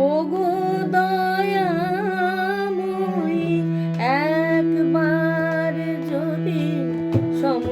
ওগো দয়াময়ী একবার যদি সম